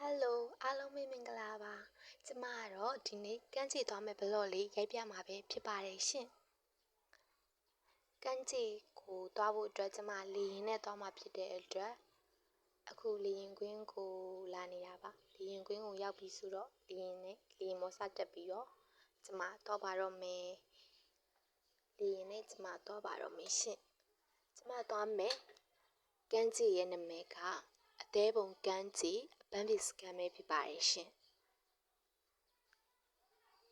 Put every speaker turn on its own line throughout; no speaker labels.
ဟယ်လိုအားလုံးပဲမင်္ဂလာပါကျမကတော့ဒီနေ့ကန်းချီသွားမယ့်ဘလော့လေးရိုက်ပြမှာပဲဖြစ်ပါတယ်ရှင်ကန်းချီကိုသွားဖို့အတွက်ကျမလေရင်နဲ့သွားမှာဖြစ်တဲ့အတွက်အခုလေရင်ကွင်းကိုလာနေတာပါလေရင်ကွင်းကိုရောက်ပြီဆိုတော့လေရင်နဲ့လေရင်မောစတက်ပြီးတော့ကျမသွားပါတော့မယ်လေရင်နဲ့ကျမသွားပါတော့မယ်ရှင်ကျမသွားမယ်ကန်းချီရဲ့နာမည်ကအသေးပုံကန်းချီ ဘန်းပစ်စကန်ပဲဖြစ်ပါတယ်ရှင်။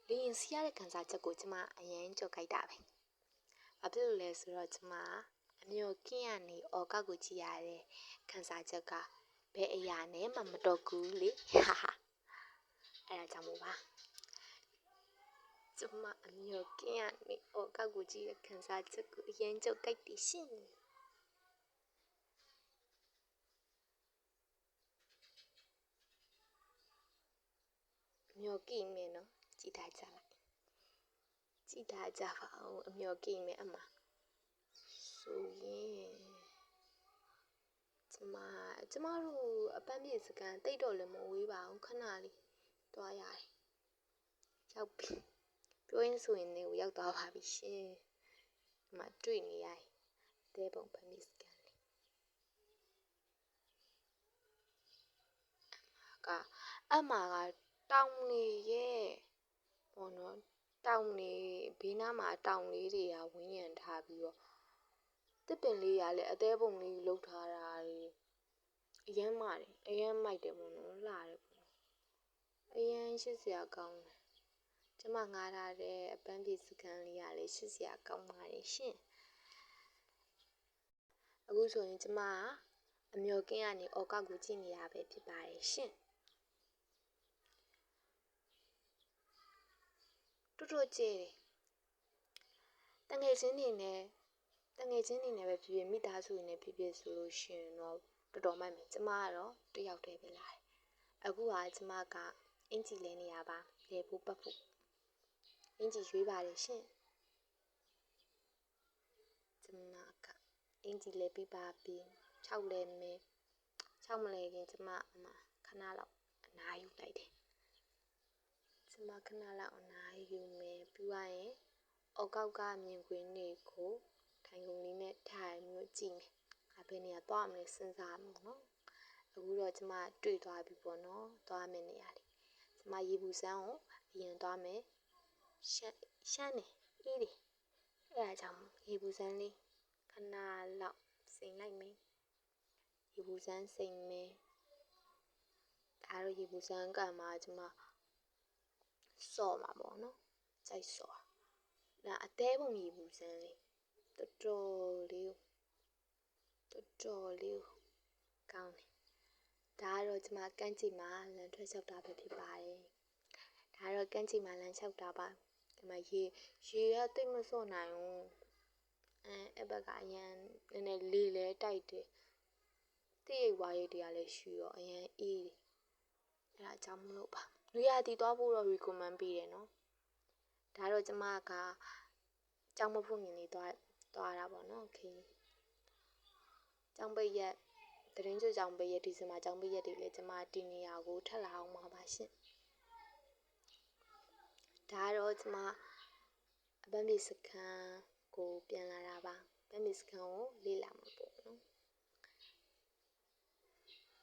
လေရင်စီးရတဲ့ခံစားချက်ကိုကျမအရင်ကြောက်ခိုက်တာပဲ။ဘာဖြစ်လို့လဲဆိုတော့ကျမအမျိုးကင်းရနေအော်ကောက်ကိုကြည့်ရတဲ့ခံစားချက်ကဘယ်အရာနဲ့မှမတော်ဘူးလေ။ဟာဟာ။အဲဒါကြောင့်မို့ပါ။ကျမအမျိုးကင်းရနေအော်ကောက်ကိုကြည့်ရတဲ့ခံစားချက်ကိုအရင်ကြောက်ခိုက်တယ်ရှင်။ မျောကိမယ်နော်ကြည်ထားကြလိုက်ကြည်ထားကြပါအောင်အမျောကိမယ်အမဆိုရင်ကျမကျမတို့အပန်းပြေစကန်တိတ်တော့လည်းမဝေးပါဘူးခဏလေးတွားရတယ်ရောက်ပြီပြောရင်းဆိုရင်လည်းရောက်သွားပါပြီရှင်ဒီမှာတွေ့နေရတယ်တဲပုံပန်းပြေစကန်လေးအမက တောင်နေရဲ့ပေါ့နော်တောင်နေဘေးနားမှာတောင်လေးတွေကဝန်းရံထားပြီးတော့တစ်ပင်လေးကလည်းအသေးပုံလေးလှုပ်ထားတာတွေအရမ်းမာတယ်အရမ်းမိုက်တယ်ပေါ့နော်လှတယ်ပေါ့နော်အရမ်းရှစ်စရာကောင်းတယ်ကျမငားထားတဲ့အပန်းပြေစကန်လေးကလည်းရှစ်စရာကောင်းပါတယ်ရှင်အခုဆိုရင်ကျမကအမျော်ကင်းကနေအော်ကောက်ကိုကြည့်နေတာပဲဖြစ်ပါတယ်ရှင် တော်တော်ကျဲတယ်တငယ်ချင်းတွေနဲ့တငယ်ချင်းတွေနဲ့ပဲဖြစ်ဖြစ်မိသားစုတွေနဲ့ဖြစ်ဖြစ်ဆိုလို့ရှိရင်တော့တော်တော်မှတ်မယ်ကျမကတော့တယောက်တည်းပဲလာတယ်အခုကကျမကအင်ဂျီလဲနေရပါလေဖို့ပတ်ဖို့အင်ဂျီရွေးပါတယ်ရှင်ကျမကအင်ဂျီလဲပြီးပါပြီ6လဲမယ်6မလဲခင်ကျမအမခဏလောက်အနားယူလိုက်တယ် ကျမခဏလောက်အနားယူမယ်ပြီးသွားရင်အော်ကောက်ကမြင်ကွင်းတွေကိုထိုင်ကုန်လေးနဲ့ထိုင်မျိုးကြည့်မယ်။အဘယ်နေရာသွားမလဲစဉ်းစားမယ်နော်။အခုတော့ကျမတွေ့သွားပြီပေါ့နော်။သွားမယ်နေရာလေး။ကျမရေဘူးစမ်းကိုအရင်သွားမယ်။ရှမ်းရှမ်းနေအေးတယ်။အဲဒါကြောင့်ရေဘူးစမ်းလေးခဏလောက်စိန်လိုက်မယ်။ရေဘူးစမ်းစိန်မယ်။ဒါတော့ရေဘူးစမ်းကမှကျမ စော့မှာပေါ့နော်ကြိုက်စော့ဒါအသေးပုံရည်ဘူးစမ်းလေးတော်တော်လေးတော်တော်လေးကောင်းတယ်ဒါကတော့ကျမကန်းချီမှာလမ်းထွက်လျှောက်တာပဲဖြစ်ပါတယ်ဒါတော့ကန်းချီမှာလမ်းလျှောက်တာပါဒီမှာရေရေကတိတ်မစော့နိုင်ဘူးအဲအဘကအရန်နည်းနည်းလေးလဲတိုက်တယ်တိရိတ်ဝါရိတ်တွေကလည်းရှူတော့အရန်အေးတယ် အဲဒါကြောင့်မလို့ပါလူရတီသွားဖို့တော့ recommend ပေးတယ်နော်ဒါတော့ကျမကကြောင်မဖို့မြင်နေသွားသွားတာပေါ့နော်ခင်ကြောင်ပိတ်ရက်တရင်ကျွကြောင်ပိတ်ရက်ဒီဇင်ဘာကြောင်ပိတ်ရက်တွေလည်းကျမဒီနေရာကိုထပ်လာအောင်ပါပါရှင်ဒါတော့ကျမအပန်းပြေစခန်းကိုပြန်လာတာပါပန်းပြေစခန်းကိုလေ့လာမှာပေါ့နော်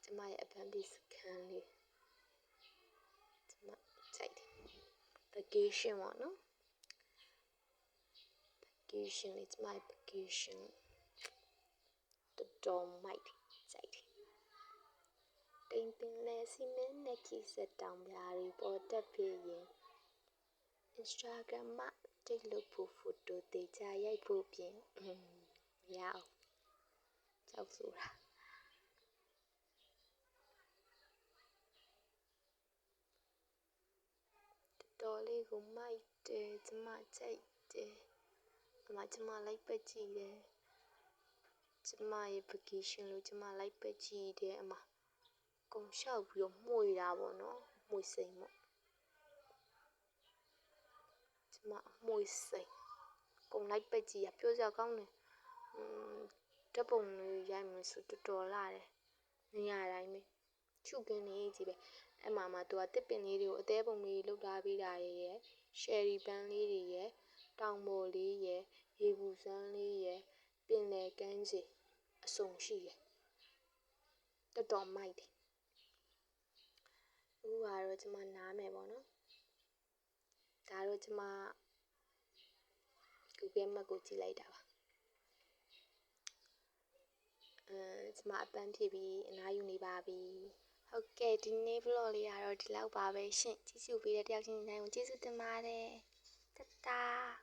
ကျမရဲ့အပန်းပြေစခန်းလေးကျမကြိုက်တယ် vacation ပေါ့နော် vacation it's my vacation တော်တော်မိုက်ကြိုက်တယ်တိမ်ပင်လဲစီမင်းနဲ့ခီစက်တောင်ပြားတွေပေါ်တက်ဖြစ်ရင် Instagram မှာတိတ်လို့ဖို့ဖိုတိုတေချာရိုက်ဖို့ပြင်မရအောင်ကြောက်ဆိုတာတော်လေး ကိုမိုက်တယ်ကျမကြိုက်တယ်အမကျမလိုက်ပက်ကြည့်တယ်ကျမရဲ့ vacation လို့ကျမလိုက်ပက်ကြည့်တယ်အမကုံလျှောက်ပြီးတော့မှုရတာပေါ့နော်မှုစိမ်ပေါ့ကျမမှုစိမ်ကုံလိုက်ပက်ကြည့်ရပြောစရာကောင်းတယ်อืมဓပုံလေးရိုက်မယ်ဆိုတော်တော်လာတယ်နေရာတိုင်းပဲခြုကင်းလေးကြီးပဲ အဲ့မှာမှသူကတစ်ပင်လေးတွေကိုအသေးပုံလေးလောက်ထားပေးတာရယ်ရှယ်ရီပန်းလေးတွေရယ်တောင်ပေါ်လေးရယ်ရေဘူးစမ်းလေးရယ်ပင်လယ်ကမ်းခြေအစုံရှိရယ်တော်တော်မိုက်တယ်အခုကတော့ကျမနားမယ်ပေါ့နော်ဒါတော့ကျမ Google Map ကိုကြည့်လိုက်တာပါအဲကျမအပန်းဖြေပြီးအနားယူနေပါပြီ ဟုတ်ကဲ့ဒီနေ့ vlog လေးကတော့ဒီလောက်ပါပဲရှင်ကြည့်ရှုပေးတဲ့တယောက်ချင်းတိုင်းကိုကျေးဇူးတင်ပါတယ်တတား